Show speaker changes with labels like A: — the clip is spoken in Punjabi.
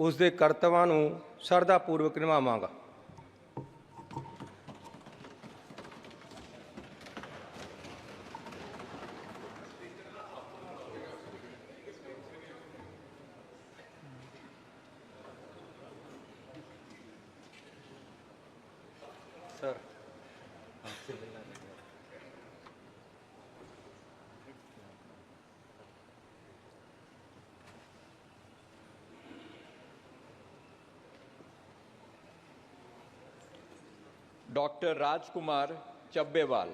A: ਉਸ ਦੇ ਕਰਤੱਵਾਂ ਨੂੰ ਸ਼ਰਧਾ ਪੂਰਵਕ ਨਿਭਾਵਾਂਗਾ। Sir
B: doctor Rajkumar Chabbewal